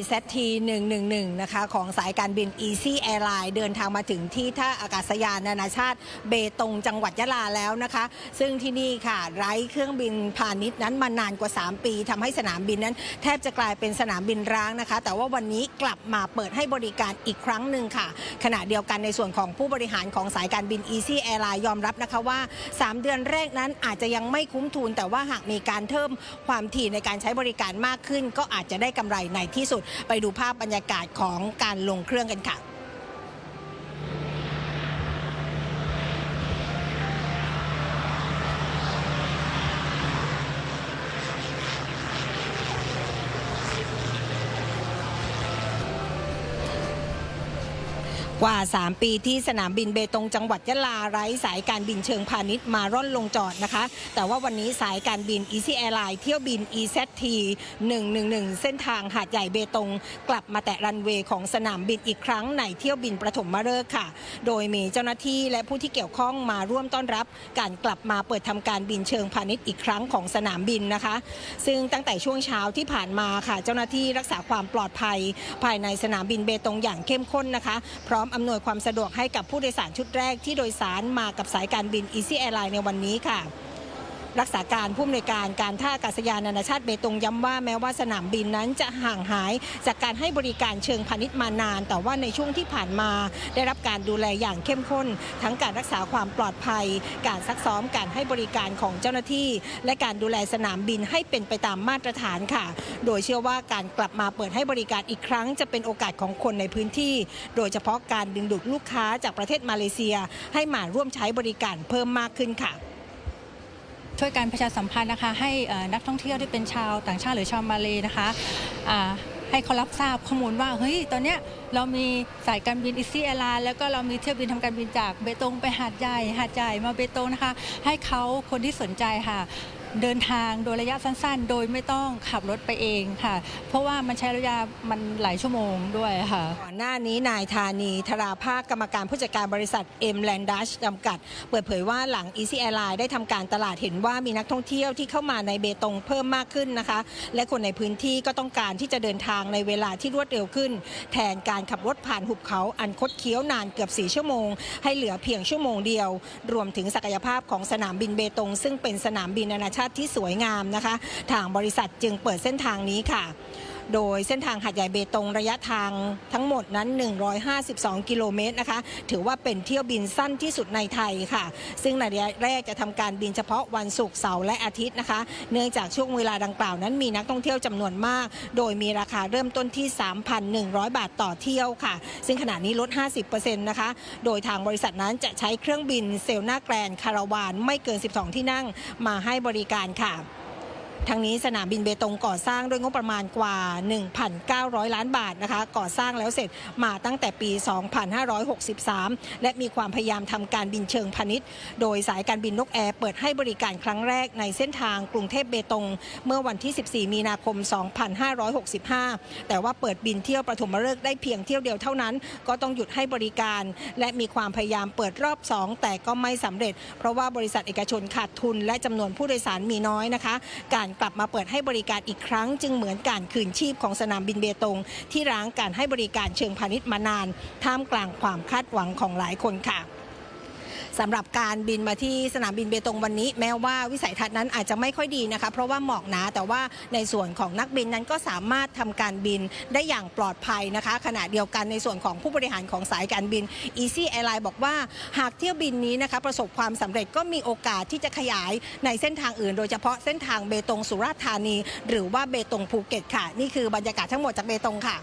EZT 111 นะคะ ของสายการบิน Easy Airline เดินทางมาถึงที่ท่าอากาศยานนานาชาติเบตงจังหวัดยะลาแล้วนะคะ ซึ่งที่นี่ค่ะ ไร้เครื่องบินพาณิชย์นั้นมานานกว่า 3 ปีทำให้สนามบินนั้น แทบจะกลายเป็นสนามบินร้างนะคะ แต่ว่าวันนี้กลับมาเปิดให้บริการอีกครั้งหนึ่งค่ะ ขณะเดียวกันในส่วนของผู้บริหารของสายการบิน Easy Airline ยอมรับนะคะว่า 3 เดือนแรกนั้นอาจจะยังไม่คุ้มทุน แต่ว่าหากมีการเพิ่มความถี่ในการใช้บริการมากขึ้น ก็อาจจะได้กำไรในที่สุดไปดูภาพบรรยากาศของการลงเครื่องกันค่ะ กว่า 3 ปีที่สนามบินเบตงจังหวัดยะลาไร้สายการบินเชิงพาณิชย์มาร่อนลงจอดนะคะ แต่ว่าวันนี้สายการบิน Easy Airline เที่ยวบิน EZT 111 เส้นทางหาดใหญ่เบตง กลับมาแตะรันเวย์ของสนามบินอีกครั้งในเที่ยวบินประถมมฤกษ์ค่ะ โดยมีเจ้าหน้าที่และผู้ที่เกี่ยวข้องมาร่วมต้อนรับ การกลับมาเปิดทำการบินเชิงพาณิชย์อีกครั้งของสนามบินนะคะ ซึ่งตั้งแต่ช่วงเช้าที่ผ่านมาค่ะ เจ้าหน้าที่รักษาความปลอดภัย ภายในสนามบินเบตงอย่างเข้มข้นนะคะ พร้อมอำนวยความสะดวกให้กับผู้โดยสารชุดแรกที่โดยสารมากับสายการบิน Easy Airline ในวันนี้ค่ะ รักษาการผู้อำนวยการการท่าอากาศยานนานาชาติเบตงย้ำว่าแม้ว่าสนามบินนั้นจะห่างหาย จากการให้บริการเชิงพาณิชย์มานาน แต่ว่าในช่วงที่ผ่านมา ได้รับการดูแลอย่างเข้มข้น ทั้งการรักษาความปลอดภัย การซักซ้อมการให้บริการของเจ้าหน้าที่ และการดูแลสนามบินให้เป็นไปตามมาตรฐานค่ะ โดยเชื่อว่าการกลับมาเปิดให้บริการอีกครั้ง จะเป็นโอกาสของคนในพื้นที่ โดยเฉพาะการดึงดูดลูกค้าจากประเทศมาเลเซีย ให้มาร่วมใช้บริการเพิ่มมากขึ้นค่ะ ช่วยการประชาสัมพันธ์นะคะ ให้นักท่องเที่ยวที่เป็นชาวต่างชาติหรือชาวมาเลนะคะให้เขารับทราบข้อมูลว่าเฮ้ยตอนเนี้ยเรามีสายการบินอิซี่แอร์ไลน์แล้วก็เรามีเที่ยวบินทำการบินจากเบตงไปหาดใหญ่หาดใหญ่มาเบตงนะคะ ให้เขาคนที่สนใจค่ะ เดินทางโดยระยะสั้นๆ โดยไม่ต้องขับรถไปเองค่ะ เพราะว่ามันใช้ระยะมันหลายชั่วโมงด้วยค่ะ ก่อนหน้านี้นายธานีธราภาคกรรมการผู้จัดการบริษัท M Land Dash จำกัด เปิดเผยว่าหลัง Easy Airline ได้ทำการตลาดเห็นว่ามีนักท่องเที่ยวที่เข้ามาในเบตงเพิ่มมากขึ้นนะคะ และคนในพื้นที่ก็ต้องการที่จะเดินทางในเวลาที่รวดเร็วขึ้น แทนการขับรถผ่านหุบเขาอันคดเคี้ยวนานเกือบ 4 ชั่วโมง ให้เหลือเพียงชั่วโมงเดียว รวมถึงศักยภาพของสนามบินเบตงซึ่งเป็นสนามบินนานาชาติที่สวยงามนะคะ ทางบริษัทจึงเปิดเส้นทางนี้ค่ะโดยเส้นทางหัดใหญ่เบตงระยะทางทั้งหมดนั้น 152 กิโลเมตรนะคะ ถือว่าเป็นเที่ยวบินสั้นที่สุดในไทยค่ะ ซึ่งในระยะแรกจะทำการบินเฉพาะวันศุกร์เสาร์และอาทิตย์นะคะ เนื่องจากช่วงเวลาดังกล่าวนั้นมีนักท่องเที่ยวจำนวนมาก โดยมีราคาเริ่มต้นที่ 3,100 บาทต่อเที่ยวค่ะ ซึ่งขณะนี้ลด 50%นะคะ โดยทางบริษัทนั้นจะใช้เครื่องบินเซลนาแกรนคาราวานไม่เกิน 12 ที่นั่งมาให้บริการค่ะ ทั้งนี้สนามบินเบตงก่อสร้างด้วยงบประมาณกว่า 1,900 ล้านบาทนะคะ ก่อสร้างแล้วเสร็จมาตั้งแต่ปี 2563 และมีความพยายามทำการบินเชิงพาณิชย์ โดยสายการบินนกแอร์เปิดให้บริการครั้งแรกในเส้นทางกรุงเทพเบตง เมื่อวันที่ 14 มีนาคม 2565 แต่ว่าเปิดบินเที่ยวประถมฤกษ์ได้เพียงเที่ยวเดียวเท่านั้น ก็ต้องหยุดให้บริการ และมีความพยายามเปิดรอบ 2 แต่ก็ไม่สำเร็จ เพราะว่าบริษัทเอกชนขาดทุน และจำนวนผู้โดยสารมีน้อยนะคะ การกลับมาเปิดให้บริการอีกครั้ง จึงเหมือนการคืนชีพของสนามบินเบตง ที่ร้างการให้บริการเชิงพาณิชย์มานาน ท่ามกลางความคาดหวังของหลายคนค่ะ สำหรับการบินมาที่สนามบินเบตงวันนี้ แม้ว่าวิสัยทัศน์นั้นอาจจะไม่ค่อยดีนะคะ เพราะว่าหมอกหนาแต่ว่าในส่วนของนักบินนั้นก็สามารถทำการบินได้อย่างปลอดภัยนะคะ ขณะเดียวกันในส่วนของผู้บริหารของสายการบิน Easy Airline บอกว่าหากเที่ยวบินนี้นะคะประสบความสำเร็จก็มีโอกาสที่จะขยายในเส้นทางอื่น โดยเฉพาะเส้นทางเบตงสุราษฎร์ธานี หรือว่าเบตงภูเก็ตค่ะ นี่คือบรรยากาศทั้งหมดจากเบตงค่ะ